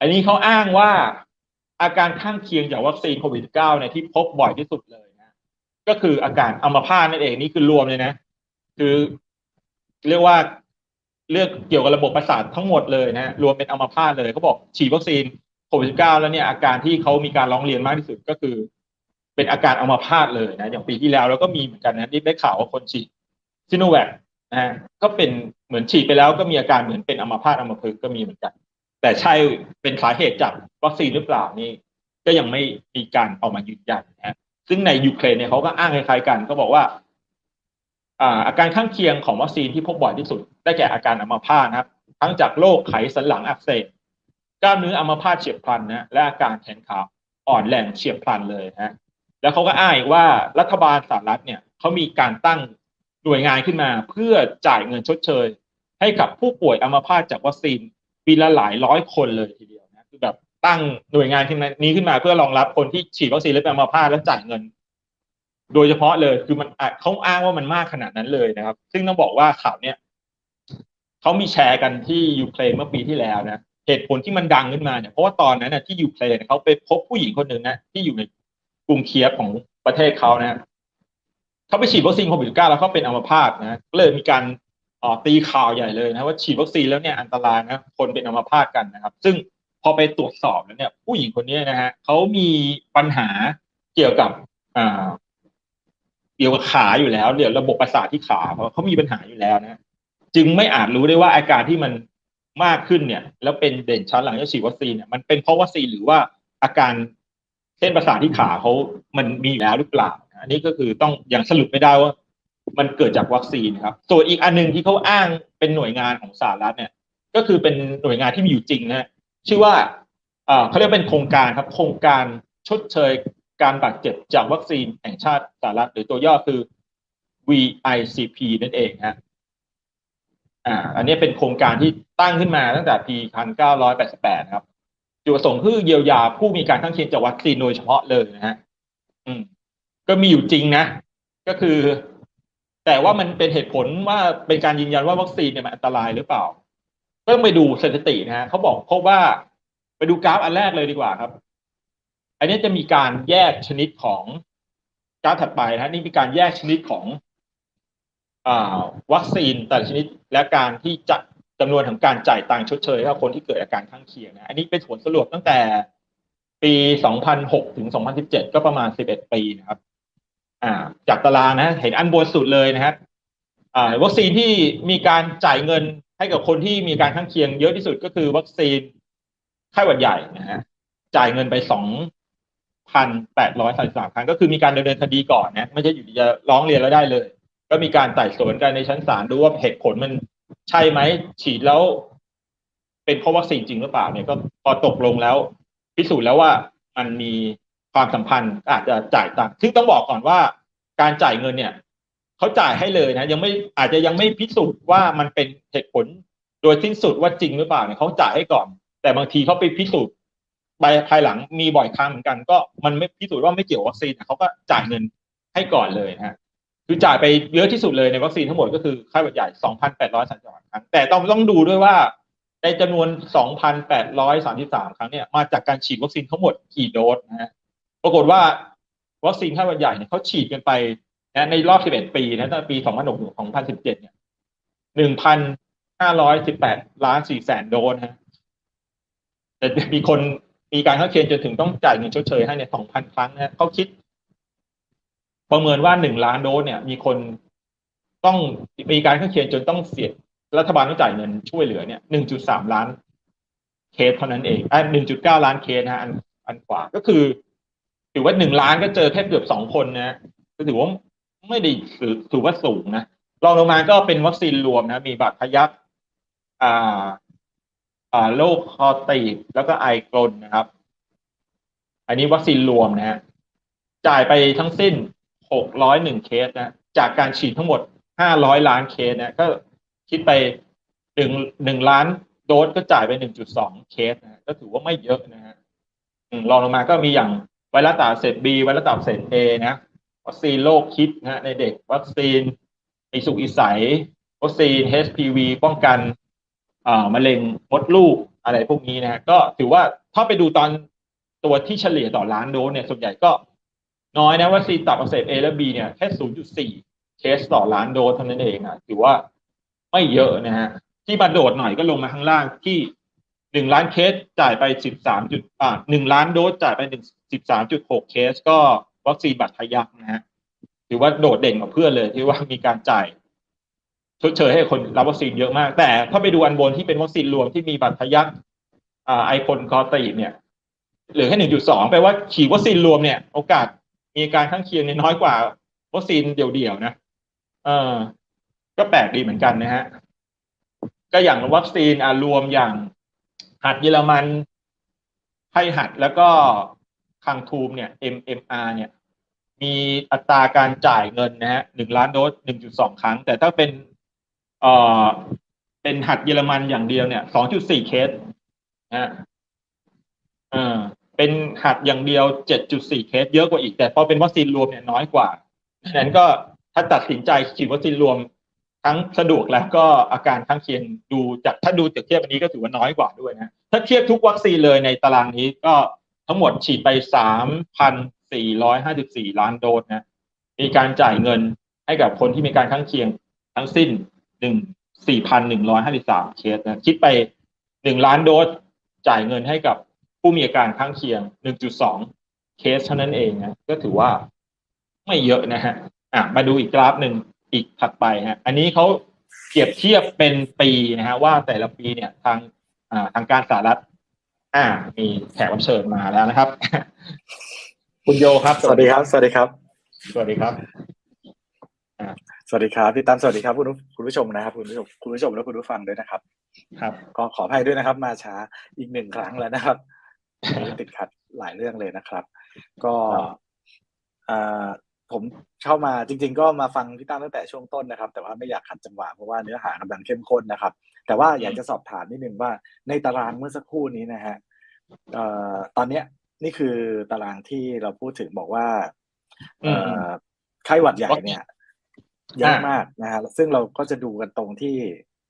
อันนี้เขาอ้างว่าอาการข้างเคียงจากวัคซีนโควิด -19 เนี่ยที่พบบ่อยที่สุดเลยนะ ก็คืออาการอัมพาตนั่นเองนี่คือรวมเลยนะ คือเรียกว่าเรื่องเกี่ยวกับระบบประสาททั้งหมดเลยนะ รวมเป็นอัมพาตเลยเขาบอกฉีดวัคซีนโควิด -19 แล้วเนี่ยอาการที่เขามีการร้องเรียนมากที่สุดก็คือ เป็นอาการอัมพาตเลยนะ อย่างปีที่แล้วเราก็มีเหมือนกันนะที่ได้ข่าวว่าคนฉีดซิโนแวคนะฮะก็เป็นเหมือนฉีดไปแล้วก็มีอาการเหมือนเป็นอัมพาตอัมพฤกษ์ก็มีเหมือนกัน แต่ใช่เป็นสาเหตุจากวัคซีนหรือเปล่านี่ก็ยังไม่มีการเอามายืนยันนะฮะซึ่งในยูเครนเนี่ยเขาก็อ้างคล้ายๆกันเขาบอกว่าอาการข้างเคียงของวัคซีนที่พบบ่อยที่สุด ได้แก่อาการอัมพาตนะครับ ทั้งจากโรคไขสันหลังอักเสบกล้ามเนื้ออัมพาตเฉียบพลันนะและอาการแขนขาอ่อนแรงเฉียบพลันเลยนะแล้วเขาก็อ้างว่ารัฐบาลสหรัฐเนี่ยเขามีการตั้งหน่วยงานขึ้นมา เพื่อจ่ายเงินชดเชย ให้กับผู้ป่วยอัมพาตจากวัคซีน ปีละหลายร้อยคนเลยทีเดียวนะคือแบบตั้งหน่วยงานขึ้นมานี้ขึ้นมาเพื่อรองรับคนที่ฉีดวัคซีนแล้วเป็นอัมพาตแล้วจ่ายเงิน โดยเฉพาะเลยคือมันเขาอ้างว่ามันมากขนาดนั้นเลยนะครับ ซึ่งต้องบอกว่าข่าวเนี้ยเขามีแชร์กันที่ยูเครนเมื่อปีที่แล้วนะเหตุผลที่มันดังขึ้นมาเนี่ยเพราะว่าตอนนั้นนะที่ยูเครนเขาไปพบผู้หญิงคนหนึ่งนะที่อยู่ในกรุงเคียฟของประเทศเขานะเขาไปฉีดวัคซีนโควิด -19 แล้วเขาเป็นอัมพาตนะก็เลยมีการ ออตีข่าวใหญ่เลยนะว่าฉีดวัคซีนแล้วเนี่ยอันตรายนะคนเป็นอัมพาตกันนะครับ ซึ่งพอไปตรวจสอบแล้วเนี่ยผู้หญิงคนนี้นะฮะเขามีปัญหาเกี่ยวกับอ่าเกี่ยวกับขาอยู่แล้วเดี๋ยวระบบประสาทที่ขาเพราะเขามีปัญหาอยู่แล้วนะจึงไม่อาจรู้ได้ว่าอาการที่มันมากขึ้นเนี่ย แล้วเป็นเด่นชัดหลังจากฉีดวัคซีนเนี่ยมันเป็นเพราะวัคซีนหรือว่าอาการเส้นประสาทที่ขาเขามันมีอยู่แล้วหรือเปล่า อันนี้ก็คือต้องอยังสรุปไม่ได้ว่า มันเกิดจากวัคซีนครับ ส่วนอีกอันหนึ่งที่เขาอ้างเป็นหน่วยงานของสหรัฐเนี่ย ก็คือเป็นหน่วยงานที่มีอยู่จริงนะชื่อว่าเขาเรียกเป็นโครงการครับ โครงการชดเชยการบาดเจ็บจากวัคซีนแห่งชาติสหรัฐหรือตัวย่อคือ VICP นั่นเองฮะอ่า อันนี้เป็นโครงการที่ตั้งขึ้นมาตั้งแต่ปี 1988 ครับ จุดประสงค์คือเยียวยาผู้มีการข้างเคียงจากวัคซีนโดยเฉพาะเลยนะฮะ อืม ก็มีอยู่จริงนะ ก็คือ แต่ว่ามันเป็นเหตุผลว่าเป็นการยืนยันว่าวัคซีนเนี่ยมันอันตรายหรือเปล่าก็ต้องไปดูสถิตินะฮะเขาบอกพบว่าไปดูกราฟอันแรกเลยดีกว่าครับ อันนี้จะมีการแยกชนิดของกราฟถัดไปนะนี่มีการแยกชนิดของวัคซีนแต่ละชนิดและการที่จัดจำนวนของการจ่ายตังค์ชดเชยให้คนที่เกิดอาการข้างเคียงนะอันนี้เป็นผลสรุปตั้งแต่ปี 2006 ถึง 2017 ก็ประมาณ 11 ปีนะครับ อ่าจากตารางนะ เห็นอันบนสุดเลยนะครับอ่าวัคซีนที่มีการจ่ายเงินให้กับคนที่มีการข้างเคียงเยอะที่สุดก็คือวัคซีนไข้หวัดใหญ่นะฮะจ่ายเงินไปสองพันแปดร้อยสามสามครั้งก็คือมีการดำเนินคดีก่อนนะไม่ใช่อยู่ดีจะร้องเรียนแล้วได้เลย ก็มีการไต่สวนกันในชั้นศาลดูว่าเหตุผลมันใช่ไหมฉีดแล้ว เป็นเพราะวัคซีนจริงหรือเปล่าเนี่ยก็พอตกลงแล้ว พิสูจน์แล้วว่ามันมี ความสัมพันธ์อาจจะจ่ายตังค์ซึ่งต้องบอกก่อนว่าการจ่ายเงินเนี่ยเขาจ่ายให้เลยนะ ยังไม่อาจจะยังไม่พิสูจน์ว่ามันเป็นเหตุผลโดยสิ้นสุดว่าจริงหรือเปล่าเนี่ยเขาจ่ายให้ก่อน แต่บางทีเขาไปพิสูจน์ไปภายหลังมีบ่อยครั้งเหมือนกัน ก็มันไม่พิสูจน์ว่าไม่เกี่ยววัคซีนเขาก็จ่ายเงินให้ก่อนเลยนะคือจ่ายไปเยอะที่สุดเลยในวัคซีนทั้งหมดก็คือไข้หวัดใหญ่ 2,833ครั้ง แต่ต้องต้องดูด้วยว่าในจำนวน 2,833 ครั้งเนี่ยมาจากการฉีดวัคซีนทั้งหมดกี่โดสนะฮะ ปรากฏว่าวัคซีนไข้หวัดใหญ่เนี่ยเขาฉีดกันไปนะในรอบ 11 ปีนะตั้งแต่ปี 2006ถึง2017 เนี่ย 1,518 ล้าน 4 แสนโดสฮะ แต่มีคนมีการเข้าเคียนจนถึงต้องจ่ายเงินชดเชยให้เนี่ย 2,000 ครั้งนะเขาคิด ประเมินว่า 1 ล้านโดสเนี่ย มีคนต้องมีการเข้าเคียนจนต้องเสียรัฐบาลต้องจ่ายเงินช่วยเหลือเนี่ย 1.3 ล้านเคสเท่านั้นเองอ่า1.9 ล้านเคสนะอันอันกว่าก็คือ ถือว่า1ล้านก็เจอแค่เกือบ2คนนะก็ถือว่าไม่ได้ถือว่าสูงนะรองลงมาก็เป็นวัคซีนรวมนะ มีบาดทะยักอ่า อ่าโรคคอตีบแล้วก็ไอกลนนะครับ อันนี้วัคซีนรวมนะฮะจ่ายไปทั้งสิ้น601เคสนะ จากการฉีดทั้งหมด500ล้านเคสนะ ก็คิดไปหนึ่งหนึ่งล้านโดสก็จ่ายไป1.2เคสนะ ก็ถือว่าไม่เยอะนะฮะรองลงมาก็มีอย่าง ไวรัสตับเซตบีไวรัสตับเซตเอนะวัคซีนโรคคิดนะในเด็ก วัคซีนอีสุกอีใสวัคซีน HPV ป้องกันอ่ามะเร็งมดลูกอะไรพวกนี้นะฮะก็ถือว่าถ้าไปดูตอนตัวที่เฉลี่ยต่อล้านโดสเนี่ยส่วนใหญ่ก็น้อยนะวัคซีนตับอักเสบ A และ B เนี่ยแค่ 0.4 เคสต่อล้านโดสเท่านั้นเองอะถือว่าไม่เยอะนะฮะที่มาโดดหน่อยก็ลงมาข้างล่างที่ หนึ่งล้านเคสจ่ายไปสิบสามจุดอ่าหนึ่งล้านโดสจ่ายไปหนึ่งสิบสามจุดหกเคส ก็วัคซีนบัตรทะยักนะฮะถือว่าโดดเด่นกว่าเพื่อนเลยที่ว่ามีการจ่ายชดเชยให้คนรับวัคซีนเยอะมาก แต่ถ้าไปดูอันบนที่เป็นวัคซีนรวมที่มีบัตรทะยักอ่าไอพลคอตีเนี่ยเหลือแค่หนึ่งจุดสองแปลว่าฉีดวัคซีนรวมเนี่ย โอกาสมีการข้างเคียงเนี่ยน้อยกว่าวัคซีนเดี่ยวๆนะเออก็แปลกดีเหมือนกันนะฮะก็อย่างวัคซีนอ่ารวมอย่าง หัดเยอรมันไข้หัดแล้วก็คังทูมเนี่ย MMR เนี่ย มีอัตราการจ่ายเงินนะฮะหนึ่งล้านโดสหนึ่งจุดสองครั้ง แต่ถ้าเป็นเอ่อเป็นหัดเยอรมันอย่างเดียวเนี่ยสองจุดสี่เคสนะฮะเออเป็นหัดอย่างเดียวเจ็ดจุดสี่เคสเยอะกว่าอีก แต่พอเป็นวัคซีนรวมเนี่ยน้อยกว่าดังนั้นก็ถ้าตัดสินใจฉีดวัคซีนรวม ทั้งสะดวกแล้วก็อาการข้างเคียงดูจากถ้าดูจากเทียบอันนี้ก็ถือว่าน้อยกว่าด้วยนะถ้าเทียบทุกวัคซีนเลยในตารางนี้ก็ทั้งหมดฉีดไปสามพันสี่ร้อยห้าสิบสี่ล้านโดสนะมีการจ่ายเงินให้กับคนที่มีการข้างเคียงทั้งสิ้นหนึ่งสี่พันหนึ่งร้อยห้าสิบสามเคสนะคิดไปหนึ่งล้านโดสจ่ายเงินให้กับผู้มีอาการข้างเคียงหนึ่งจุดสองเคสเท่านั้นเองนะก็ถือว่าไม่เยอะนะฮะอะมาดูอีกกราฟหนึ่ง อีกถัดไปฮะอันนี้เขาเปรียบเทียบเป็นปีนะฮะว่าแต่ละปีเนี่ยทางอ่าทางการสหรัฐอ่า มีแขกรับเชิญมาแล้วนะครับ คุณโยครับ สวัสดีครับ สวัสดีครับ สวัสดีครับสวัสดีครับพี่ตั้มสวัสดีครับคุณผู้คุณผู้ชมนะครับ คุณผู้ชมคุณผู้ชมและคุณผู้ฟังด้วยนะครับ ครับก็ขออภัยด้วยนะครับ มาช้าอีกหนึ่งครั้งแล้วนะครับวันนี้ติดขัดหลายเรื่องเลยนะครับ ก็ครับอ่า ผมเข้ามาจริง ๆ ก็มาฟังพี่ตั้มตั้งแต่ช่วงต้นนะครับ แต่ว่าไม่อยากขัดจังหวะเพราะว่าเนื้อหากำลังเข้มข้นนะครับ แต่ว่าอยากจะสอบถามนิดนึงว่าในตารางเมื่อสักครู่นี้นะฮะเอ่อตอนเนี้ยนี่คือตารางที่เราพูดถึงบอกว่าเอ่อไข้หวัดใหญ่เนี่ยเยอะมากนะฮะซึ่งเราก็จะดูกันตรงที่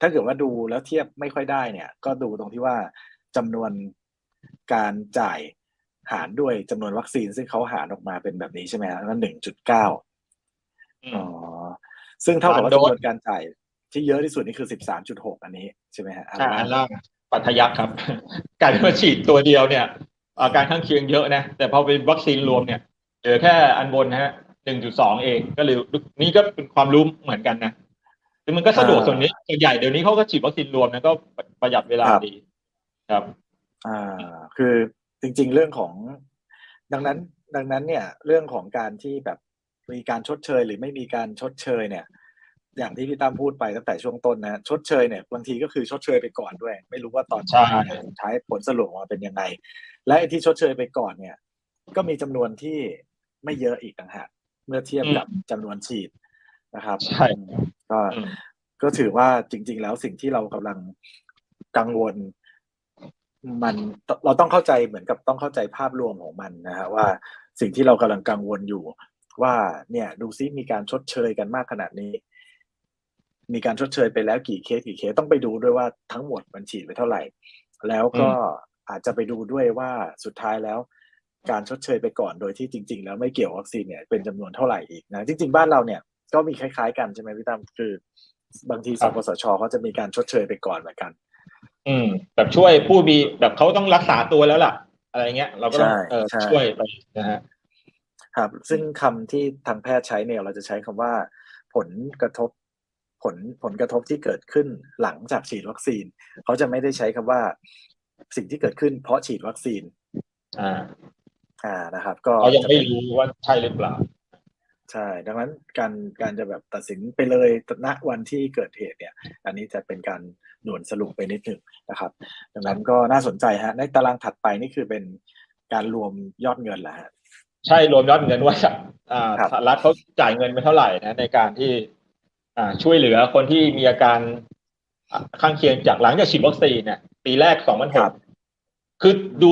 ถ้าเกิดว่าดูแล้วเทียบไม่ค่อยได้เนี่ย ก็ดูตรงที่ว่าจำนวนการจ่าย หารด้วยจำนวนวัคซีนซึ่งเขาหารออกมาเป็นแบบนี้ใช่ไหมฮะนั่นหนึ่งจุดเก้าอืมอ๋อซึ่งเท่ากับว่าล้านโดสจำนวนการจ่ายที่เยอะที่สุดนี่คือสิบสามจุดหกอันนี้ใช่ไหมฮะอันอ่าล่าอังนล่างปัทยักครับกลายเป็นว่าฉีดตัวเดียวเนี่ย อาการข้างเคียงเยอะนะ แต่พอเป็นวัคซีนรวมเนี่ยเหลือแค่อันบนนะฮะหนึ่งจุดสองเองก็เลยนี่ก็เป็นความรู้เหมือนกันนะคือมันก็สะดวกส่วนนี้ส่วนใหญ่เดี๋ยวนี้เขาก็ฉีดวัคซีนรวมนะก็ประหยัดเวลาดี ครับ อ่า คือ จริง ๆ เรื่องของดังนั้นดังนั้นเนี่ยเรื่องของการที่แบบมีการชดเชย หรือไม่มีการชดเชยเนี่ย อย่างที่พี่ตั้มพูดไปตั้งแต่ช่วงต้นนะชดเชยเนี่ยบางทีก็คือชดเชยไปก่อนด้วย ไม่รู้ว่าตอนใช่ท้ายเนี่ยสุดท้ายผลสรุปออกมาเป็นยังไง และไอ้ที่ชดเชยไปก่อนเนี่ย ก็มีจำนวนที่ไม่เยอะอีกต่างหากเมื่อเทียบกับจำนวนฉีดนะครับใช่ก็อืมก็ถือว่าจริง ๆ แล้วสิ่งที่เรากำลังกังวล มันเราต้องเข้าใจเหมือนกับต้องเข้าใจภาพรวมของมันนะฮะว่าสิ่งที่เรากำลังกังวลอยู่ ว่าเนี่ยดูซิมีการชดเชยกันมากขนาดนี้ มีการชดเชยไปแล้วกี่เคสกี่เคสต้องไปดูด้วยว่าทั้งหมดมันฉีดไปเท่าไหร่ แล้วก็อาจจะไปดูด้วยว่าสุดท้ายแล้ว การชดเชยไปก่อนโดยที่จริง ๆ แล้วไม่เกี่ยววัคซีนเนี่ยเป็นจำนวนเท่าไหร่อีกนะจริง ๆ บ้านเราเนี่ยก็มีคล้าย ๆ กันใช่ไหมพี่ตั้มคือบางทีคสรับปสชเขาจะมีการชดเชยไปก่อนเหมือนกัน อืม แบบช่วยผู้มีแบบเขาต้องรักษาตัวแล้วล่ะ อะไรเงี้ย เราก็ต้องใช่เออใช่ช่วยไปนะฮะครับ ซึ่งคำที่ทางแพทย์ใช้เนี่ยเราจะใช้คำว่า ผลกระทบ ผลผลกระทบที่เกิดขึ้นหลังจากฉีดวัคซีน เขาจะไม่ได้ใช้คำว่า สิ่งที่เกิดขึ้นเพราะฉีดวัคซีน อ่า อ่านะครับ ก็เขายังจะไม่เป็นรู้ว่าใช่หรือเปล่า ใช่ ดังนั้นการการจะแบบตัดสินไปเลยณวันที่เกิดเหตุเนี่ย อันนี้จะเป็นการด่วนสรุปไปนิดหนึ่งนะครับ ดังนั้นก็น่าสนใจฮะ ในตารางถัดไปนี่คือเป็นการรวมยอดเงินแหละฮะใช่รวมยอดเงินว่าอ่าครับสหรัฐเขาจ่ายเงินไปเท่าไหร่นะในการที่อ่าช่วยเหลือคนที่มีอาการอ่าข้างเคียงจากหลังจากฉีดวัคซีนเนี่ยปีแรกสองพันหครักบคือดู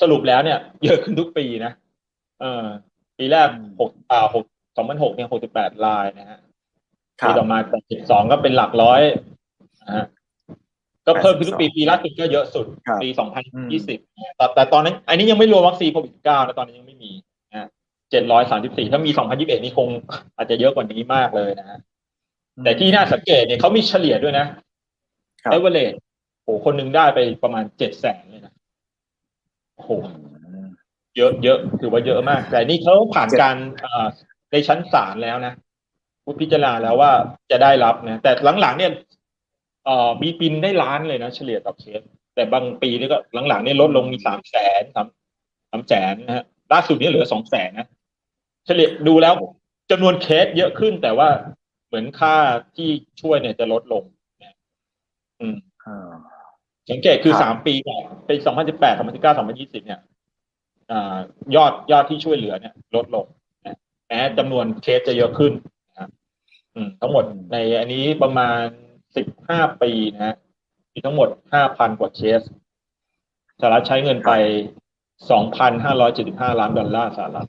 สรุปแล้วเนี่ย เยอะขึ้นทุกปีนะเออปีแรกหกอ่าหก สองพันหกเนี่ยหกสิบแปดรายนะฮะครัปีบต่อมาจากสิบสองก็เป็นหลักร้อยนะฮะก็เพิ่มขึ้นทุกปีปีล่าสุดก็เยอะสุดครับปี2020แต่แต่ตอนนั้น อันนี้ยังไม่รวมวัคซีนโควิด19นะตอนนี้ยังไม่มีนะ734ถ้ามี2021นี่คงอาจจะเยอะกว่านี้มากเลยนะฮะแต่ที่น่าสังเกตเนี่ยเขามีเฉลี่ยด้วยนะครับเอเวอเรสโอ้คนหนึ่งได้ไปประมาณเจ็ดแสนเลยนะโอ้โหอืมเยอะเยอะถือว่าเยอะมาก แต่นี่เขาผ่านการเอ่อ ในชั้นศาลแล้วนะผู้พิจารณาแล้วว่าจะได้รับนะแต่หลังๆ เนี่ยเอ่อมีปีนได้ล้านเลยนะ เฉลี่ยต่อเคสแต่บางปีนี่ก็หลังๆเนี่ยลดลงมีสามแสนสามสามแสนนะฮะล่าสุดนี่เหลือสองแสนนะเฉลี่ยดูแล้วจำนวนเคสเยอะขึ้น แต่ว่าเหมือนค่าที่ช่วยเนี่ยจะลดลงนะอืมอ่าสังเกตคือครับสามปีก่อนปีสองพันสิบแปดสองพันสิบเก้าสองพันยี่สิบเนี่ย อ่ายอดยอดที่ช่วยเหลือเนี่ย ลดลงนะ แม้จำนวนเคสจะเยอะขึ้นนะครับอืมทั้งหมดในอันนี้ประมาณสิบห้าปีนะฮะมีทั้งหมดห้าพันกว่าเคสสหรัฐใช้เงินไปสองพันห้าร้อยเจ็ดสิบห้าล้านดอลลาร์สหรัฐ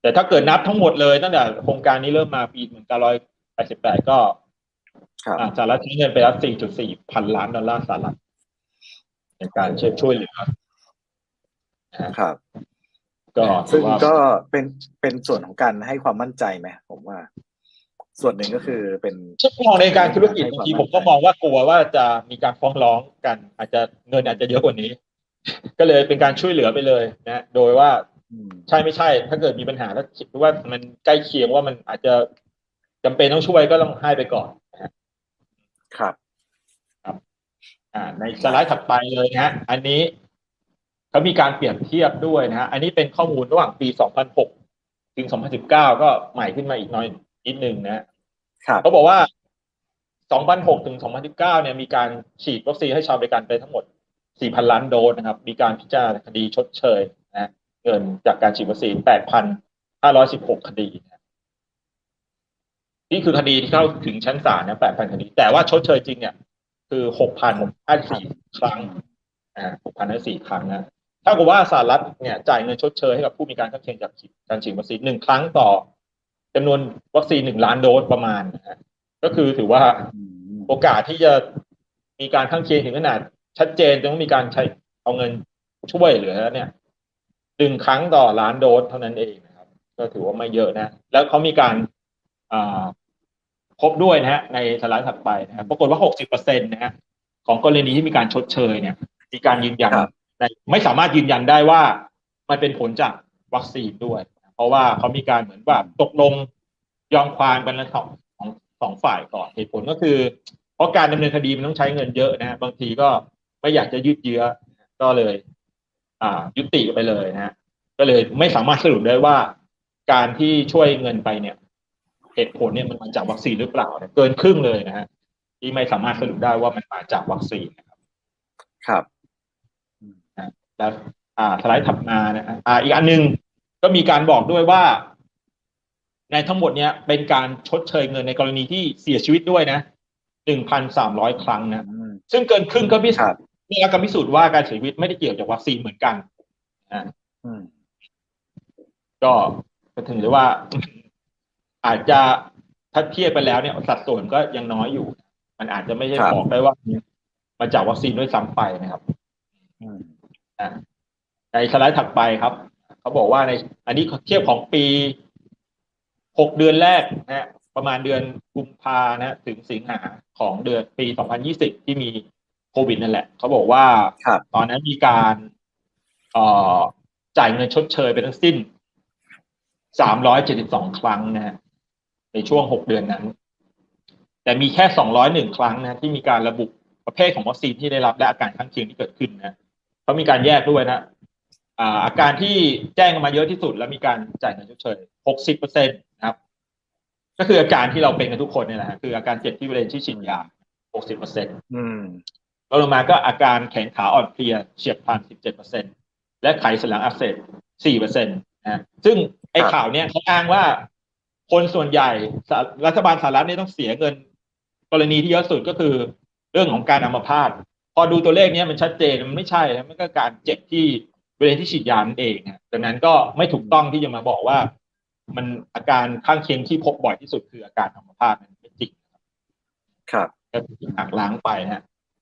แต่ถ้าเกิดนับทั้งหมดเลยตั้งแต่โครงการนี้เริ่มมาปีหนึ่งเก้าร้อยแปดสิบแปดก็ครับอ่าสหรัฐใช้เงินไปแล้ว4.4พันล้านดอลลาร์สหรัฐในการช่วยช่วยเหลือนะฮะครับ ก็ถืซึ่องว่าก็เป็นเป็นส่วนของการให้ความมั่นใจไหมผมว่า ส่วนหนึ่งก็คือเป็นถ้ามองในการธุรกิจให้บางความทีมั่นใจผมก็มองว่ากลัวว่าจะมีการฟ้องร้องกัน อาจจะเงินอาจจะเยอะกว่านี้ ก็เลยเป็นการช่วยเหลือไปเลยนะ โดยว่าอืมใช่ไม่ใช่ ถ้าเกิดมีปัญหาแล้วคิดว่ามันใกล้เคียงว่ามันอาจจะจำเป็นต้องช่วยก็ต้องให้ไปก่อนนะฮะครับ อ่า ในสไลด์ถัดไปเลยนะฮะอันนี้ เขามีการเปรียบเทียบด้วยนะฮะอันนี้เป็นข้อมูลระหว่างปี 2006 ถึง 2019 ก็ใหม่ขึ้นมาอีกหน้อยนิดนึงนะฮะครับเขาบอกว่า 2006 ถึง 2019 เนี่ยมีการฉีดวัคซีนให้ชาวอเมริกันไปทั้งหมด 4,000 ล้านโดสนะครับ มีการพิจารณาคดีชดเชยนะเงินจากการฉีดวัคซีน 8,516 คดีนะนี่คือคดีที่เข้าถึงชั้นศาลนะ 8,000 คดี แต่ว่าชดเชยจริงเนี่ยคือหกพันห้าสี่ครั้งอ่าหกพันห้าสี่ครั้งนะ ถ้ากับว่าสหรัฐเนี่ยจ่ายเงินชดเชยให้กับผู้มีการข้างเคียงจากฉีดการฉีดวัคซีนหนึ่งครั้งต่อจำนวนวัคซีนหนึ่งล้านโดสประมาณนะฮะก็คือถือว่าอืมโอกาสที่จะมีการข้างเคียงถึงขนาดชัดเจนต้องมีการใช้เอาเงินช่วยเหลือเนี่ยหนึ่งครั้งต่อล้านโดสเท่านั้นเองนะครับ ก็ถือว่าไม่เยอะนะ แล้วเขามีการอ่าพบด้วยนะฮะในสไลด์ถัดไปนะครับปรากฏว่า60เปอร์เซ็นต์นะฮะของกรณีที่มีการชดเชยเนี่ย มีการยืนยันครับใน ไม่สามารถยืนยันได้ว่ามันเป็นผลจากวัคซีนด้วย เพราะว่าเขามีการเหมือนแบบตกลงยอมความกันแล้วสองของสองฝ่ายก่อนเหตุผลก็คือ เพราะการดำเนินคดีมันต้องใช้เงินเยอะนะบางทีก็ไม่อยากจะยืดเยื้อก็เลย อ่า ยุติไปเลยนะฮะก็เลยไม่สามารถสรุปได้ว่า การที่ช่วยเงินไปเนี่ย เหตุผลเนี่ยมันมาจากวัคซีนหรือเปล่าเนี่ยเกินครึ่งเลยนะฮะที่ไม่สามารถสรุปได้ว่ามันมาจากวัคซีนนะครับ ครับ แล้วอ่าสไลด์ถัดมานะฮะอ่าอีกอันหนึงก็มีการบอกด้วยว่า ในทั้งหมดเนี้ยเป็นการชดเชยเงินในกรณีที่เสียชีวิตด้วยนะหนึ่งพันสามร้อยครั้งนะอืมซึ่งเกินครึ่งก็พิคสูรัจบน์มีการพิสูจน์ว่าการเสียชีวิตไม่ได้เกี่ยวจากวัคซีนเหมือนกันอ่าอืมก็ก็ถึงได้ว่า อาจจะถ้าเทียบไปแล้วเนี่ยสัดส่วนก็ยังน้อยอยู่ มันอาจจะไม่ใช่ครับบอกได้ว่ามาจากวัคซีนด้วยซ้ำไปนะครับอืมอ่า ในสไลด์ถัดไปครับ เขาบอกว่าในอันนี้เทียบของปีหกเดือนแรกนะฮะประมาณเดือนกุมภานะฮะถึงสิงหาของเดือนปี2020ที่มีโควิดนั่นแหละ เขาบอกว่าครับตอนนั้นมีการเอ่อจ่ายเงินชดเชยไปทั้งสิ้น372ครั้งนะฮะในช่วง6เดือนนั้น แต่มีแค่201ครั้งนะที่มีการระบุประเภทของวัคซีนที่ได้รับและอาการข้างเคียงที่เกิดขึ้นนะ เขามีการแยกด้วยนะอ่าอาการที่แจ้งมาเยอะที่สุด แล้วมีการจ่ายเงินชดเชย60เปอร์เซ็นตนะครับ ก็คืออาการที่เราเป็นกันทุกคนเนี่ยแหละฮะคืออาการเจ็บที่บริเวณที่ฉีดยา60เปอร์เซ็นตอืมรองลงมาก็อาการแขนขาอ่อนเพลียเฉียบพลัน17%และไขสันหลังอักเสบ4%นะซึ่งไอ้ครับข่าวเนี้ยเขาอ้างว่าคนส่วนใหญ่สหรัฐบาลสหรัฐเนี่ยต้องเสียเงิน กรณีที่เยอะสุดก็คือเรื่องของการอัมพาต พอดูตัวเลขเนี้ยมันชัดเจนมันไม่ใช่นะมันก็การเจ็บที่บริเวณที่ฉีดยานั่นเองนะดังนั้นก็ไม่ถูกต้องที่จะมาบอกว่า มันอาการข้างเคียงที่พบบ่อยที่สุดคืออาการอัมพาตมันไม่จริงครับก็ถูกหักล้างไปนะฮะ